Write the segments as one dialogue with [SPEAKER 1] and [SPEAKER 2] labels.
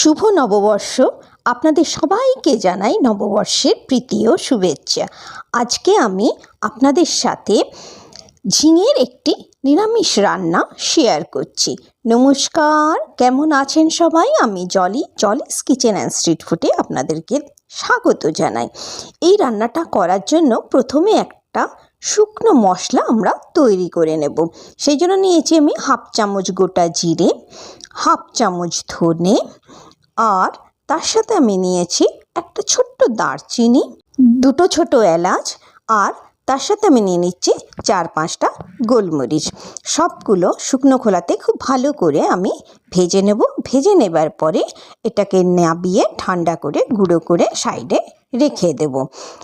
[SPEAKER 1] শুভ নববর্ষ। আপনাদের সবাইকে জানাই নববর্ষের প্রীতি ও শুভেচ্ছা। আজকে আমি আপনাদের সাথে ঝিঙের একটি নিরামিষ রান্না শেয়ার করছি। নমস্কার, কেমন আছেন সবাই? আমি Jolly, Jolly's kitchen and street ফুডে আপনাদেরকে স্বাগত জানাই। এই রান্নাটা করার জন্য প্রথমে একটা শুকনো মশলা আমরা তৈরি করে নেব। সেই জন্য নিয়েছি আমি হাফ চামচ গোটা জিরে, হাফ চামচ ধনে আর তার সাথে আমি নিয়েছি একটা ছোট্ট দারচিনি, দুটো ছোট এলাচ আর তার সাথে আমি নিয়ে নিচ্ছি চার পাঁচটা গোলমরিচ। সবগুলো শুকনো খোলাতে খুব ভালো করে আমি ভেজে নেব। ভেজে নেবার পরে এটাকে নাবিয়ে ঠান্ডা করে, গুঁড়ো করে সাইডে রেখে দেব।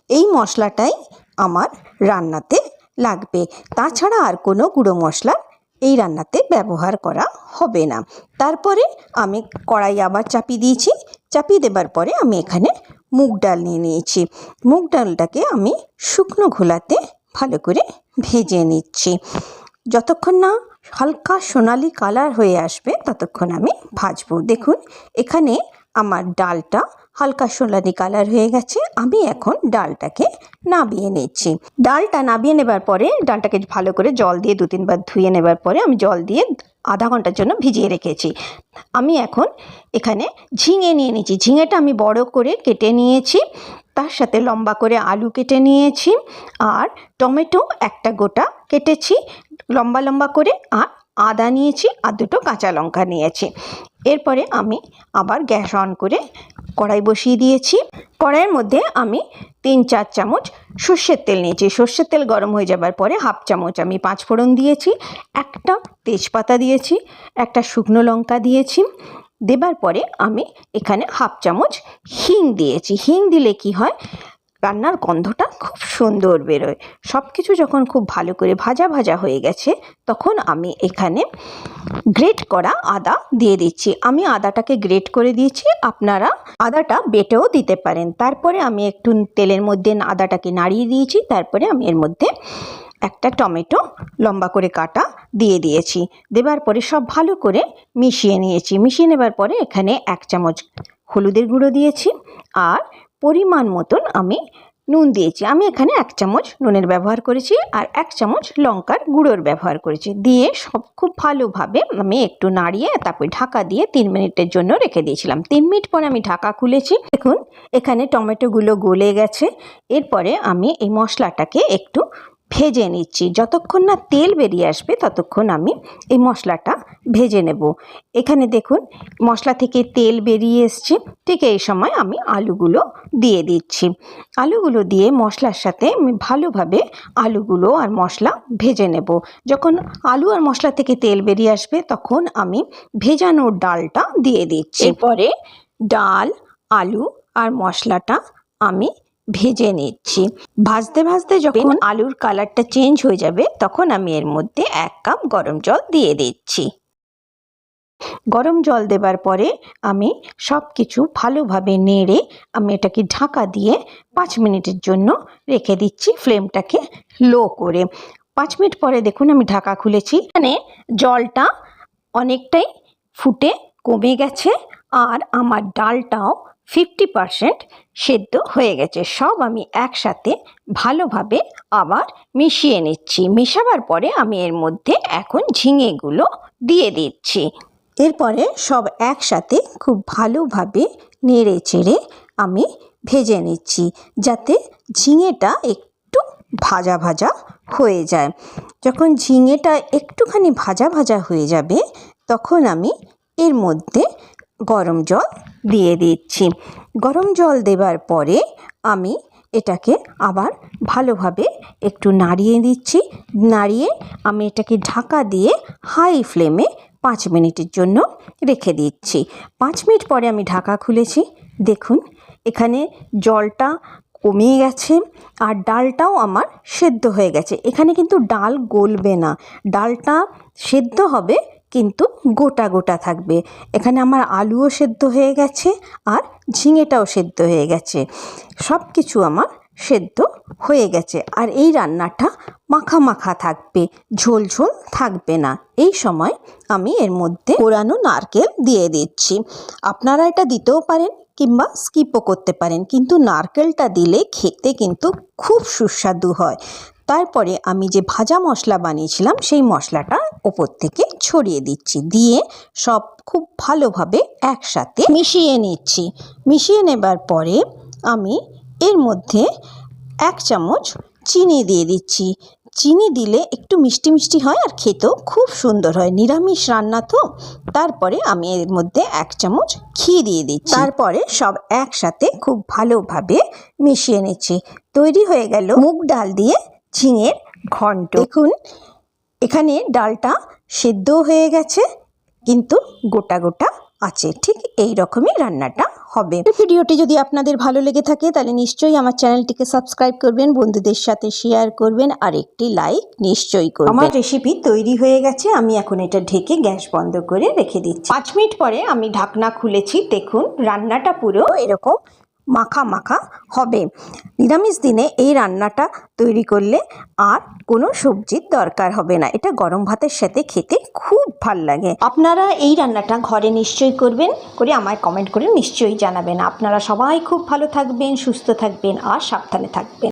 [SPEAKER 1] এই মশলাটাই আমার রান্নাতে লাগবে। তাছাড়া আর কোনো গুঁড়ো মশলা এই রান্নাতে ব্যবহার করা হবে না। তারপরে আমি কড়াই আবার চাপিয়ে দিয়েছি। চাপিয়ে দেবার পরে আমি এখানে মুগ ডাল নিয়ে নিয়েছি। মুগ ডালটাকে আমি শুকনো ঘোলাতে ভালো করে ভেজে নিচ্ছি। যতক্ষণ না হালকা সোনালি কালার হয়ে আসবে, ততক্ষণ আমি ভাজবো। দেখুন, এখানে আমার ডালটা হালকা সোনালি কালার হয়ে গেছে, আমি এখন ডালটাকে নাবিয়ে নিচ্ছি। ডালটা নাবিয়ে নেবার পরে ডালটাকে ভালো করে জল দিয়ে দু তিনবার ধুয়ে নেবার পরে আমি জল দিয়ে আধা ঘণ্টার জন্য ভিজিয়ে রেখেছি। আমি এখন এখানে ঝিঙে নিয়ে নিয়েছি ঝিঙেটা আমি বড় করে কেটে নিয়েছি, তার সাথে লম্বা করে আলু কেটে নিয়েছি, আর টমেটো একটা গোটা কেটেছি, লম্বা লম্বা করে, আর আদা নিয়েছি আর দুটো কাঁচা লঙ্কা নিয়েছি। এরপরে আমি আবার গ্যাস অন করে কড়াই বসিয়ে দিয়েছি। কড়াইয়ের মধ্যে আমি তিন চার চামচ সর্ষের তেল নিয়েছি। সর্ষের তেল গরম হয়ে যাবার পরে হাফ চামচ আমি পাঁচ ফোড়ন দিয়েছি, একটা তেজপাতা দিয়েছি, একটা শুকনো লঙ্কা দিয়েছি। দেবার পরে আমি এখানে হাফ চামচ হিং দিয়েছি। হিং দিলে কি হয়? রান্নার গন্ধটা খুব সুন্দর বেরোয়। সব কিছু যখন খুব ভালো করে ভাজা ভাজা হয়ে গেছে, তখন আমি এখানে গ্রেট করা আদা দিয়ে দিচ্ছি। আমি আদাটাকে গ্রেট করে দিয়েছি, আপনারা আদাটা বেটেও দিতে পারেন। তারপরে আমি একটু তেলের মধ্যে আদাটাকে নাড়িয়ে দিয়েছি, তারপরে আমি এর মধ্যে একটা টমেটো লম্বা করে কাটা দিয়ে দিয়েছি। দেবার পরে সব ভালো করে মিশিয়ে নিয়েছি। মিশিয়ে নেবার পরে এখানে এক চামচ হলুদের গুঁড়ো দিয়েছি আর পরিমাণ মতন আমি নুন দিয়েছি। আমি এখানে এক চামচ নুনের ব্যবহার করেছি আর এক চামচ লঙ্কার গুঁড়োর ব্যবহার করেছি। দিয়ে সব খুব ভালোভাবে আমি একটু নাড়িয়ে তারপরে ঢাকা দিয়ে তিন মিনিটের জন্য রেখে দিয়েছিলাম। তিন মিনিট পরে আমি ঢাকা খুলেছি। দেখুন, এখানে টমেটোগুলো গলে গেছে। এরপরে আমি এই মশলাটাকে একটু ভেজে নিচ্ছি। যতক্ষণ না তেল বেরিয়ে আসবে, ততক্ষণ আমি এই মশলাটা ভেজে নেব। এখানে দেখুন, মশলা থেকে তেল বেরিয়ে এসছে। ঠিক এই সময় আমি আলুগুলো দিয়ে দিচ্ছি। আলুগুলো দিয়ে মশলার সাথে আমি ভালোভাবে আলুগুলো আর মশলা ভেজে নেব। যখন আলু আর মশলা থেকে তেল বেরিয়ে আসবে, তখন আমি ভেজানোর ডালটা দিয়ে দিচ্ছি। এরপরে ডাল, আলু আর মশলাটা আমি ভেজে নিচ্ছি। ভাজতে ভাজতে যখন আলুর কালারটা চেঞ্জ হয়ে যাবে তখন আমি এর মধ্যে এক কাপ গরম জল দিয়ে দিচ্ছি। গরম জল দেবার পরে আমি সব কিছু ভালোভাবে নেড়ে আমি এটাকে ঢাকা দিয়ে পাঁচ মিনিটের জন্য রেখে দিচ্ছি ফ্লেমটাকে লো করে। পাঁচ মিনিট পরে দেখুন আমি ঢাকা খুলেছি। মানে জলটা অনেকটাই ফুটে কমে গেছে। আর আমার ডালটাও ফিফটি পারসেন্ট সেদ্ধ হয়ে গেছে। সব আমি একসাথে ভালোভাবে আবার মিশিয়ে নিচ্ছি। মেশাবার পরে আমি এর মধ্যে এখন ঝিঙেগুলো দিয়ে দিচ্ছি। এরপরে সব একসাথে খুব ভালোভাবে নেড়ে চেড়ে আমি ভেজে নিচ্ছি যাতে ঝিঙেটা একটু ভাজা ভাজা হয়ে যায়। যখন ঝিঙেটা একটুখানি ভাজা ভাজা হয়ে যাবে, তখন আমি এর মধ্যে গরম জল দিয়ে দিচ্ছি। গরম জল দেবার পরে আমি এটাকে আবার ভালোভাবে একটু নাড়িয়ে দিচ্ছি। নাড়িয়ে আমি এটাকে ঢাকা দিয়ে হাই ফ্লেমে পাঁচ মিনিটের জন্য রেখে দিচ্ছি। পাঁচ মিনিট পরে আমি ঢাকা খুলেছি। দেখুন, এখানে জলটা কমে গেছে আর ডালটাও আমার সেদ্ধ হয়ে গেছে। এখানে কিন্তু ডাল গলবে না। ডালটা সেদ্ধ হবে কিন্তু গোটা গোটা থাকবে। এখানে আমার আলুও সেদ্ধ হয়ে গেছে আর ঝিঙেটাও সেদ্ধ হয়ে গেছে। সব কিছু আমার সেদ্ধ হয়ে গেছে আর এই রান্নাটা মাখা মাখা থাকবে, ঝোল ঝোল থাকবে না। এই সময় আমি এর মধ্যে কোরানো নারকেল দিয়ে দিচ্ছি। আপনারা এটা দিতেও পারেন কিংবা স্কিপও করতে পারেন, কিন্তু নারকেলটা দিলে খেতে কিন্তু খুব সুস্বাদু হয়। তারপরে আমি যে ভাজা মশলা বানিয়েছিলাম, সেই মশলাটা ওপর থেকে ছড়িয়ে দিচ্ছি। দিয়ে সব খুব ভালোভাবে একসাথে মিশিয়ে নিচ্ছি। মিশিয়ে নেবার পরে আমি এর মধ্যে এক চামচ চিনি দিয়ে দিচ্ছি। চিনি দিলে একটু মিষ্টি মিষ্টি হয় আর খেতেও খুব সুন্দর হয়। নিরামিষ রান্না তো। তারপরে আমি এর মধ্যে এক চামচ ঘি দিয়ে দিচ্ছি। তারপরে সব একসাথে খুব ভালোভাবে মিশিয়ে নিচ্ছি। তৈরি হয়ে গেল মুগ ডাল দিয়ে ঝিঙের ঘন্ট। দেখুন এখানে ডালটা সেদ্ধ হয়ে গেছে কিন্তু গোটা গোটা আছে। ঠিক এই রকমই রান্নাটা হবে। ভিডিওটি যদি আপনাদের ভালো লেগে থাকে তাহলে নিশ্চয়ই আমার চ্যানেলটিকে সাবস্ক্রাইব করবেন বন্ধুদের সাথে শেয়ার করবেন আর একটি লাইক নিশ্চয়ই করবেন। আমার রেসিপি তৈরি হয়ে গেছে আমি এখন এটা ঢেকে গ্যাস বন্ধ করে রেখে দিচ্ছি। পাঁচ মিনিট পরে আমি ঢাকনা খুলেছি দেখুন রান্নাটা পুরো এরকম মাখা মাখা হবে। নিরামিষ দিনে এই রান্নাটা তৈরি করলে আর কোনো সবজির দরকার হবে না। এটা গরম ভাতের সাথে খেতে খুব ভালো লাগে। আপনারা এই রান্নাটা ঘরে নিশ্চয়ই করবেন, করে আমায় কমেন্ট করে নিশ্চয়ই জানাবেন। আপনারা সবাই খুব ভালো থাকবেন, সুস্থ থাকবেন আর সাবধানে থাকবেন।